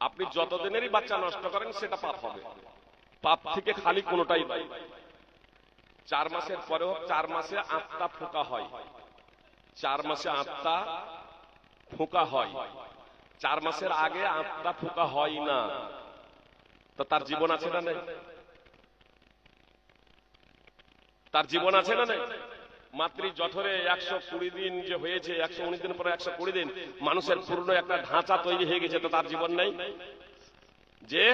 আপনি যতদিনেরই বাচ্চা নষ্ট করেন সেটা পাপ হবে। পাপ থেকে খালি কোনোটাই নয় চার মাসের পরেও চার মাসে আত্মা ফোকা হয়। চার মাসে আত্মা ফোকা হয়। চার মাসের আগে আত্মা ফোকা হয় না। তো তার জীবন আছে না নেই? তার জীবন আছে না নেই? মাতৃ জঠরে একশো কুড়ি দিন যে হয়েছে, একশো উনিশ দিন পরে একশো কুড়ি দিন, মানুষের পূর্ণ একটা ঢাঁচা তৈরি হয়ে গেছে তো তার জীবন নেই? যে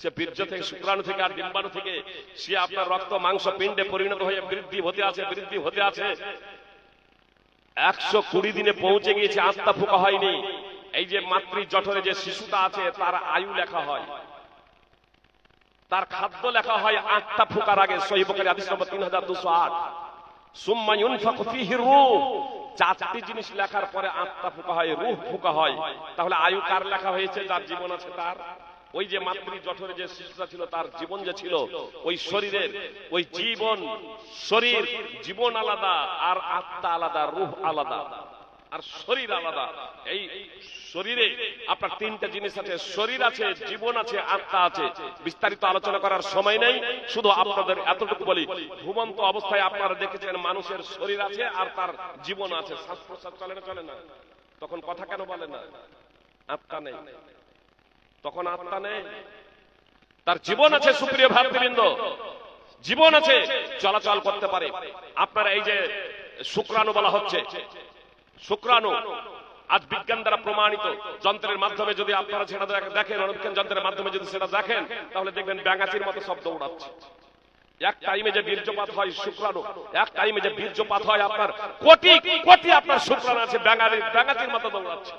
সে বীর্য থেকে, শুক্রাণু থেকে আর ডিম্বাণু থেকে সে আপনার রক্ত, মাংস, পিণ্ডে পরিণত হয়ে বৃদ্ধি হতে আছে, বৃদ্ধি হতে আছে। একশো কুড়ি দিনে পৌঁছে গিয়েছে, আত্মা ফুকা হয়নি। এই যে মাতৃ জঠরে যে শিশুটা আছে, তার আয়ু লেখা হয়। তার খাদ্য লেখা হয় আটটা ফুকার আগে। সহিবকারী আদিস নম্বর তিন হাজার দুশো আট। চারটি জিনিস লেখার পরে আত্মা ফুকা হয়, রুহ ফুকা হয়। তাহলে আয়ু কার লেখা হয়েছে? যার জীবন আছে তার। ওই যে মাতৃ জঠরে যে শিশুটা ছিল, তার জীবন যে ছিল, ওই শরীরের, ওই জীবন, শরীর, জীবন আলাদা আর আত্মা আলাদা, রুহ আলাদা। আর শরীর আলাদা। এই শরীরে আপনার তিনটা জিনিস আছে। শরীর আছে, জীবন আছে, আত্মা আছে। বিস্তারিত আলোচনা করার সময় নেই। শুধু আপনাদের এতটুকু বলি, ঘুমন্ত অবস্থায় আপনারা দেখেছেন মানুষের শরীর আছে আর তার জীবন আছে। শ্বাস প্রশ্বাস চলে না চলে না? তখন কথা কেন বলে না? আত্মা নেই। তখন আত্মা নেই। তার জীবন আছে, সুপ্রিয় ভাতৃবৃন্দ। জীবন আছে, চলাচল করতে পারে। আপনার এই যে শুক্রাণু বলা হচ্ছে শুক্রাণু, আজ বিজ্ঞান দ্বারা প্রমাণিত। যন্ত্রের মাধ্যমে যদি আপনারা সেটা দেখেন অনুবিজ্ঞান যন্ত্রের মাধ্যমে যদি সেটা দেখেন, তাহলে দেখবেন ব্যাঙাচির মতো শব্দ উড়াচ্ছে। এক টাইমে যে বীর্যপাত হয় শুক্রাণু, এক টাইমে যে বীর্যপাত হয় আপনার, কোটি কোটি আপনার শুক্রাণু আছে ব্যাঙাচির ব্যাঙাচির মতো দৌড়াচ্ছে।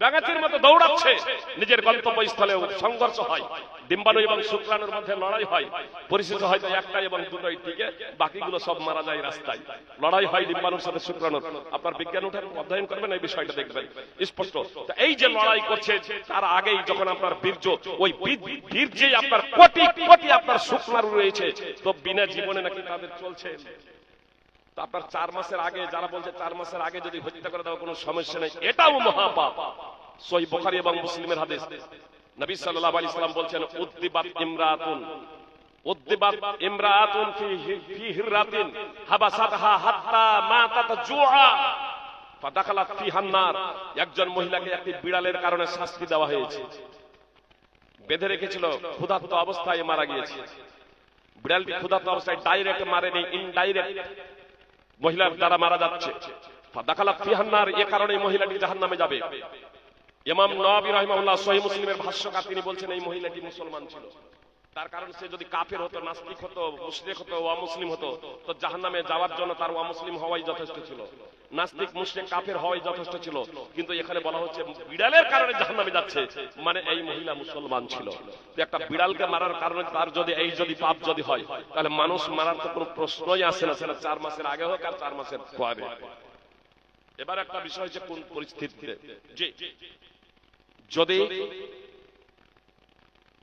ব্যাঙাচির মতো দৌড়াচ্ছে। নিজের গন্তব্যস্থলে সংঘর্ষ হয়। ডিম্বাণু এবং শুক্রাণুর মধ্যে লড়াই হয়। পরিস্থিতি হয়তো একটাই এবং দুটোই টিকে বাকিগুলো সব মারা যায় রাস্তায়। লড়াই হয় ডিম্বাণুর সাথে শুক্রাণুর। আপনার বিজ্ঞান উঠান অধ্যয়ন করবেন? এই বিষয়টা দেখবেন। স্পষ্ট। এই যে লড়াই করছে, তার আগেই যখন আপনার বীর্য, ওই বীর্যে আপনার কোটি কোটি আপনার শুক্রাণু রয়েছে, তো বিনা জীবনে নাকি তাদের চলছে? তো আপনার চার মাসের আগে যারা বলছে চার মাসের আগে যদি হত্যা করে দেওয়া কোনো সমস্যা নেই এটাও মহাপাপ। সহি বুখারী এবং মুসলিমের হাদিস। নবী সাল্লাল্লাহু আলাইহি সাল্লাম বলছেন উদ্দিবাত ইমরাতুন। উদ্দিবাত ইমরাতুন ফি ফি হিরাতিন হাবাসাতহা হাত্তা মাতাত জুআ। ফাদাখালাত ফিহান নার একজন মহিলাকে একটি বিড়ালের কারণে শাস্তি দেওয়া হয়েছে। বেঁধে রেখেছিল ক্ষুধার্ত অবস্থায় মারা গিয়েছে। বিড়ালটি ক্ষুধার্ত অবস্থায় ডাইরেক্ট মারেনি ইনডাইরেক্ট মহিলার দ্বারা মারা যাচ্ছে। ফিহান্নার এ কারণে মহিলাটি জাহান্নামে যাবে। ইমাম নওয়াবী রাহিমাহুল্লাহ সহিহ মুসলিমের ভাষ্যকার তিনি বলছেন, এই মহিলাটি মুসলমান ছিল। তার কারণ সে যদি কাফের হতো, নাস্তিক হতো, মুশরিক হতো ওয়া মুসলিম হতো, তো জাহান্নামে যাওয়ার জন্য তার ওয়া মুসলিম হওয়াই যথেষ্ট ছিল। নাস্তিক মুশরিক কাফের হওয়াই যথেষ্ট ছিল। কিন্তু এখানে বলা হচ্ছে বিড়ালের কারণে জাহান্নামে যাচ্ছে। মানে এই মহিলা মুসলমান ছিল। একটা বিড়ালকে মারার কারণে তার যদি এই যদি পাপ যদি হয় তাহলে মানুষ মারার তো কোনো প্রশ্নই আসে না সেটা চার মাসের আগে হোক আর চার মাসের পরে। এবার একটা বিষয় হচ্ছে কোন পরিস্থিতিতে? যে যদি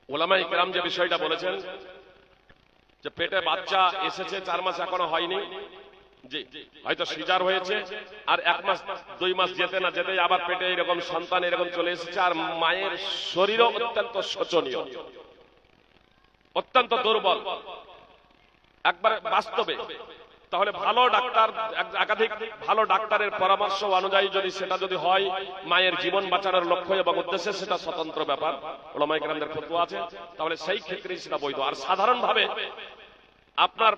ওলামা ইকরাম যে বিষয়টা বলেছেন যে পেটে বাচ্চা এসেছে চার মাস এখনও হয়নি হয়তো সিজার হয়েছে আর এক মাস দুই মাস যেতে না যেতে আবার পেটে এরকম সন্তান এরকম চলে এসেছে আর মায়ের শরীরও অত্যন্ত শোচনীয় অত্যন্ত দুর্বল। একবার বাস্তবে তাহলে ভালো ডাক্তার একাধিক ভালো ডাক্তারের পরামর্শ অনুযায়ী যদি সেটা যদি হয় মায়ের জীবন বাঁচানোর লক্ষ্য এবং উদ্দেশ্যে সেটা স্বতন্ত্র ব্যাপার। ওলামাই গ্রামদের ফতুয়া আছে। তাহলে সেই ক্ষেত্রেই সেটা বৈধ। আর সাধারণভাবে আপনার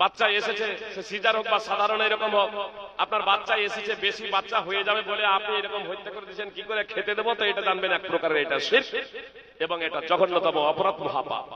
বাচ্চা এসেছে, সে সিজার হোক বা সাধারণ এরকম হোক, আপনার বাচ্চা এসেছে, বেশি বাচ্চা হয়ে যাবে বলে আপনি এরকম হত্যা করে দিয়েছেন, কি করে খেতে দেবো? তো এটা জানবেন এক প্রকারের এটা শেষ এবং এটা জঘন্যতম অপরাধ মহাপাপ।